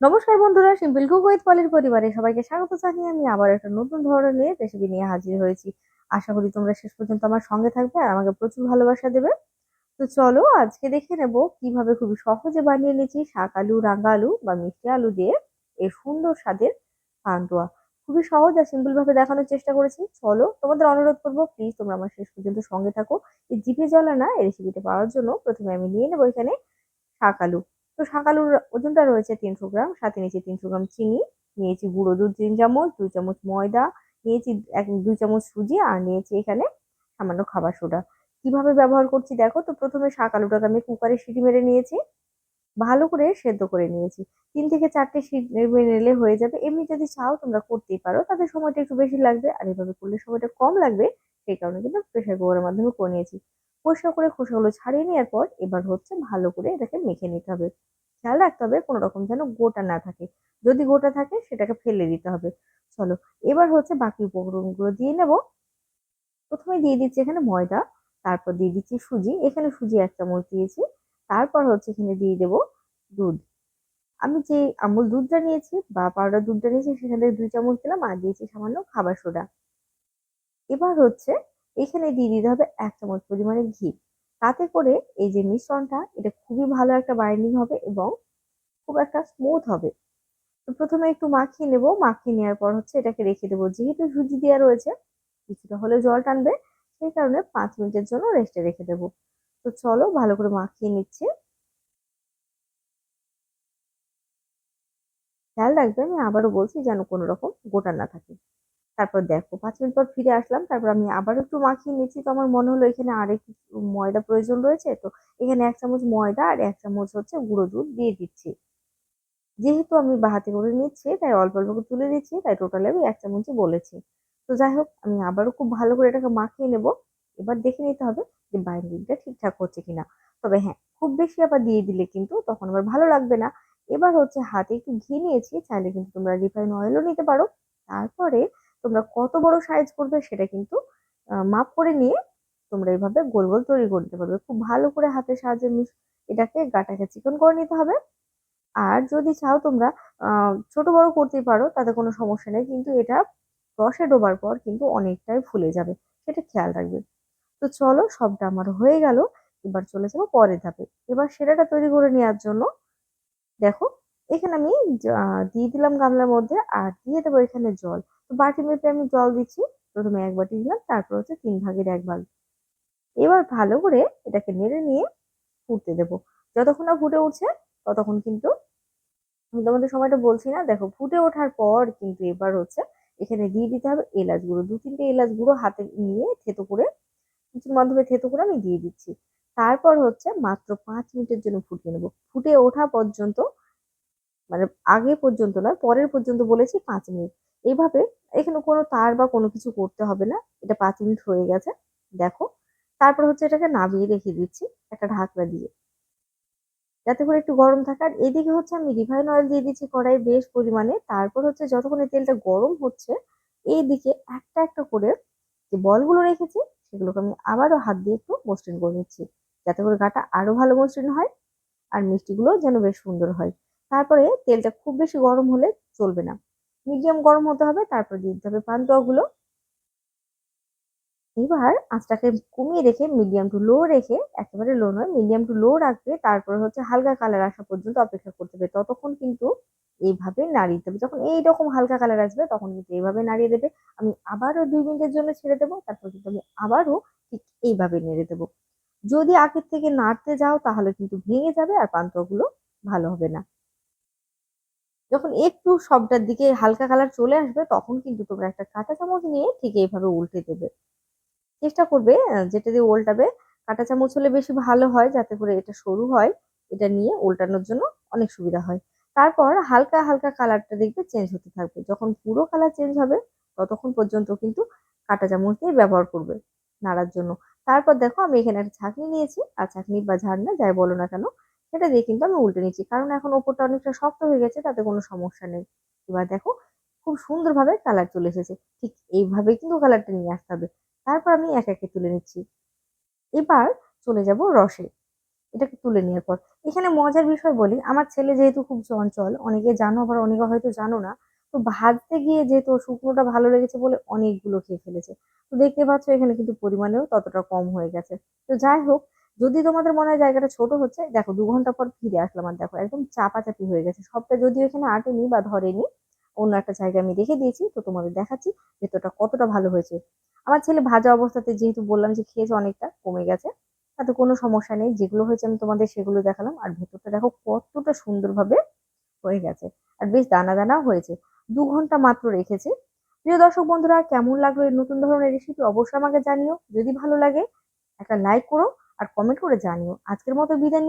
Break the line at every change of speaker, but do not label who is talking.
নমস্কার বন্ধুরা simple cook with পলির পরিবারে সবাইকে স্বাগত জানিয়ে আমি আবার একটা নতুন ধরনের রেসিপি নিয়ে হাজির হয়েছি। আশা করি তোমরা শেষ পর্যন্ত আমার সঙ্গে থাকবে আর আমাকে প্রচুর ভালোবাসা দেবে। তো চলো আজকে দেখে নেব কীভাবে খুবই সহজে বানিয়ে নিয়েছি শাক আলু, রাঙা আলু বা মিষ্টি আলু দিয়ে এই সুন্দর স্বাদের পান্তুয়া। খুবই সহজ আর সিম্পল ভাবে দেখানোর চেষ্টা করেছি। চলো তোমাদের অনুরোধ করব প্লিজ তোমরা আমার শেষ পর্যন্ত সঙ্গে থাকো। এই জিভে জ্বলা না এই রেসিপিটা পাওয়ার জন্য প্রথমে আমি নিয়ে নেব এখানে শাক আলু। তো শাকালুর ওজনটা রয়েছে তিনশো গ্রাম, সাথে নিয়েছি তিনশো গ্রাম চিনি, নিয়েছি গুঁড়ো দুধ, তিন চামচ, দুই চামচ ময়দা, নিয়েছি এক, দুই চামচ সুজি আর নিয়েছি এখানে সামান্য খাবার সোডা। কীভাবে ব্যবহার করছি দেখো, তো প্রথমে শাক আলুটাকে আমি কুকারে সিটি মেরে নিয়েছি, ভালো করে সেদ্ধ করে নিয়েছি। তিন থেকে চারটে সিটি নিলে হয়ে যাবে। এমনি যদি চাও তোমরা করতেই পারো তাদের সময়টা একটু বেশি লাগবে, আর এভাবে করলে সময়টা কম লাগবে, সেই কারণে কিন্তু প্রেশার কুকারের মাধ্যমে করে নিয়েছি। পরিষ্কার করে খোসাগুলো ছাড়িয়ে নেওয়ার পর এবার হচ্ছে ভালো করে এটাকে মেখে নিতে হবে। খেয়াল রাখতে হবে কোনো রকম যেন গোটা না থাকে। যদি গোটা থাকে সেটাকে ফেলে দিতে হবে। চলো, এবার হচ্ছে বাকি উপকরণগুলো দিয়ে নেব। প্রথমে দিয়ে দিচ্ছি এখানে ময়দা, তারপর দিয়ে দিচ্ছি সুজি। এখানে সুজি এক চামচ দিয়েছি। তারপর হচ্ছে এখানে দিয়ে দেব দুধ। আমি যে আমুল দুধটা নিয়েছি বা পাউডার দুধটা নিয়েছি সেখানে দুই চামচ দিলাম আর দিয়েছি সামান্য খাবার সোডা। এবার হচ্ছে এখানে দিয়ে দিতে হবে এক চামচ পরিমাণে ঘি। তাতে করে এই যে মিশ্রণটা, এটা খুবই ভালো একটা বাইন্ডিং হবে এবং খুব একটা স্মুথ হবে। তো প্রথমে একটু মাখিয়ে নেব। মাখিয়ে নেওয়ার পর হচ্ছে এটাকে রেখে দেবো। যেহেতু সুজি দেওয়া রয়েছে, কিছুটা হলে জল টানবে, সেই কারণে পাঁচ মিনিটের জন্য রেস্টে রেখে দেবো। তো চলো, ভালো করে মাখিয়ে নিচ্ছে। খেয়াল রাখবে, আমি আবারও বলছি যেন কোনো রকম গোটা না থাকে। তারপর দেখো, পাঁচ মিনিট পর ফিরে আসলাম, তারপর আমি আবার একটু মাখিয়ে নিচ্ছি। তো আমার মনে হলো এখানে আর একটু ময়দা প্রয়োজন রয়েছে, তো এখানে এক চামচ ময়দা আর এক চামচ হচ্ছে গুঁড়ো দুধ দিয়ে দিচ্ছি। যেহেতু আমি বাহাতি করে নিচ্ছি, তাই অল্প অল্প করে তুলে দিচ্ছি, তাই টোটালি আমি এক চামচই বলেছি। তো যাই হোক, আমি আবারও খুব ভালো করে এটাকে মাখিয়ে নেব। এবার দেখে নিতে হবে যে বাইন্ডিংটা ঠিকঠাক হচ্ছে কিনা। তবে হ্যাঁ খুব বেশি আবার দিয়ে দিলে কিন্তু তখন আবার ভালো লাগবে না। এবার হচ্ছে হাতে একটু ঘি নিয়েছি, চাইলে কিন্তু তোমরা রিফাইন অয়েলও নিতে পারো। তারপরে তোমরা কত বড় সাইজ করবে সেটা কিন্তু মাপ করে নিয়ে তোমরা এইভাবে গোল গোল তৈরি করতে পারবে। খুব ভালো করে হাতের সাহায্যে এটাকে গাটাকে চিকন করে নিতে হবে। আর যদি চাও তোমরা ছোট বড় করতে পারো, তাতে কোনো সমস্যা নেই, কিন্তু এটা রসে ডোবার পর কিন্তু অনেকটাই ফুলে যাবে, সেটা খেয়াল রাখবে। তো চলো, সবটা আমার হয়ে গেল, এবার চলে যাব পরের ধাপে। এবার সেটাটা তৈরি করে নেওয়ার জন্য, দেখো, এখানে আমি দিয়ে দিলাম গামলার মধ্যে, আর দিয়ে দেবো এখানে জল। তো বাটি মেপে আমি জল দিচ্ছি। প্রথমে এক বাটি দিলাম, তারপর হচ্ছে তিন ভাগের এক ভাগ এবার ভালো করে এটাকে নেড়ে নিয়ে ফুটতে দেবো। যতক্ষণ না ফুটে উঠছে, ততক্ষণ কিন্তু আমি তোমাদের সময়টা বলছি না। দেখো, ফুটে ওঠার পর কিন্তু এবার হচ্ছে এখানে দিয়ে দিতে হবে এলাচ গুঁড়ো। দু তিনটে এলাচ গুঁড়ো হাতে নিয়ে থেতো করে, কিছুর মাধ্যমে থেতো করে আমি দিয়ে দিচ্ছি। তারপর হচ্ছে মাত্র পাঁচ মিনিটের জন্য ফুটিয়ে নেব। ফুটে ওঠা পর্যন্ত মানে আগে পর্যন্ত নয়, পরের পর্যন্ত বলেছি পাঁচ মিনিট। এইভাবে এখানে কোনো তার বা কোনো কিছু করতে হবে না। এটা পাঁচ মিনিট হয়ে গেছে। দেখো। তারপর হচ্ছে এটাকে নামিয়ে রেখে দিচ্ছি একটা ঢাকনা দিয়ে। যাতে করে একটু গরম থাকে। আর এদিকে হচ্ছে আমি রিফাইন অয়েল দিয়ে দিচ্ছি কড়াই বেশ পরিমাণে। তারপর হচ্ছে যতক্ষণ তেলটা গরম হচ্ছে, এইদিকে একটা একটা করে যে বলগুলো রেখেছি, সেগুলোকে আমি আবারও হাত দিয়ে একটু মসৃণ করে নিচ্ছি। যাতে করে গাটা আরও ভালো মসৃণ হয় আর মিষ্টিগুলো যেন বেশ সুন্দর হয়। তারপরে তেলটা খুব বেশি গরম হলে চলবে না। মিডিয়াম গরম হতে হবে, তারপর দিয়ে দিতে হবে পান্তুয়াগুলো এবার আঁচটাকে কমিয়ে রেখে মিডিয়াম টু লো রেখে, একেবারে লো নয়, মিডিয়াম টু লো রাখবে, তারপর হচ্ছে হালকা কালার আসা পর্যন্ত অপেক্ষা করতে হবে। ততক্ষণ কিন্তু এইভাবে নাড়িয়ে দেবে যখন এইরকম হালকা কালার আসবে, তখন কিন্তু এইভাবে নাড়িয়ে দেবে। আমি আবারও দুই মিনিটের জন্য ছেড়ে দেবো, তারপর কিন্তু আমি আবারও ঠিক এইভাবে নেড়ে দেবো। যদি আগের থেকে নাড়তে যাও, তাহলে কিন্তু ভেঙে যাবে আর পান্তুয়াগুলো ভালো হবে না। যখন একটু সবটার দিকে হালকা কালার চলে আসবে, তখন কিন্তু তোমরা একটা কাঁটা চামচ নিয়ে ঠিক এইভাবে উল্টে দেবে। চেষ্টা করবে যেটা দিয়ে উল্টাবে কাঁটা চামচ হলে বেশি ভালো হয় যাতে করে এটা সরু হয়। এটা নিয়ে উল্টানোর জন্য অনেক সুবিধা হয়। তারপর হালকা হালকা কালারটা দেখবে চেঞ্জ হতে থাকবে। যখন পুরো কালার চেঞ্জ হবে, ততক্ষণ পর্যন্ত কিন্তু কাঁটা চামচ দিয়ে ব্যবহার করবে নাড়ার জন্য। তারপর দেখো আমি এখানে একটা ছাঁকনি নিয়েছি। আর ছাঁকনি বা ঝাড়না যাই বলো না কেন সেটা দিয়ে কিন্তু আমি উল্টে নিচ্ছি। কারণ এখন ওপরটা অনেকটা শক্ত হয়ে গেছে, তাতে কোনো সমস্যা নেই। এবার দেখো, খুব সুন্দরভাবে কালার চলে এসেছে। ঠিক এইভাবে কিন্তু কালারটা নিয়ে আসতে হবে। তারপর আমি এক একে তুলে নিচ্ছি। এবার চলে যাব রসে। এটাকে তুলে নেওয়ার পর। এখানে মজার বিষয় বলি, আমার ছেলে যেহেতু খুব চঞ্চল, অনেকে জানো, আবার অনেকে হয়তো জানো না, তো ভাজতে গিয়ে যেহেতু শুকনোটা ভালো লেগেছে বলে অনেকগুলো খেয়ে ফেলেছে। তো দেখতে পাচ্ছ, এখানে কিন্তু পরিমাণেও ততটা কম হয়ে গেছে। তো যাই হোক যদি তোমাদের মনে হয় জায়গাটা ছোট হচ্ছে, দেখো দু ঘণ্টা পর ফিরে আসলাম আর দেখো একদম চাপাচাপি হয়ে গেছে। সবটা যদিও এখানে আটেনি বা ধরেনি, অন্য একটা জায়গায় আমি রেখে দিয়েছি, তো তোমাদের দেখাচ্ছি ভেতরটা কতটা ভালো হয়েছে। আমার ছেলে ভাজা অবস্থাতে যেহেতু বললাম যে খেয়েছে অনেকটা, কমে গেছে, তাতে কোনো সমস্যা নেই, যেগুলো হয়েছে আমি তোমাদের সেগুলো দেখালাম, আর ভেতরটা দেখো কতটা সুন্দরভাবে হয়ে গেছে, আর বেশ দানা দানা হয়েছে। দু ঘণ্টা মাত্র রেখেছি। প্রিয় দর্শক বন্ধুরা, কেমন লাগল এই নতুন ধরনের রেসিপি অবশ্যই আমাকে জানিও। যদি ভালো লাগে, একটা লাইক করো আর কমেন্ট করে জানিও আজকের মতো বিদায়।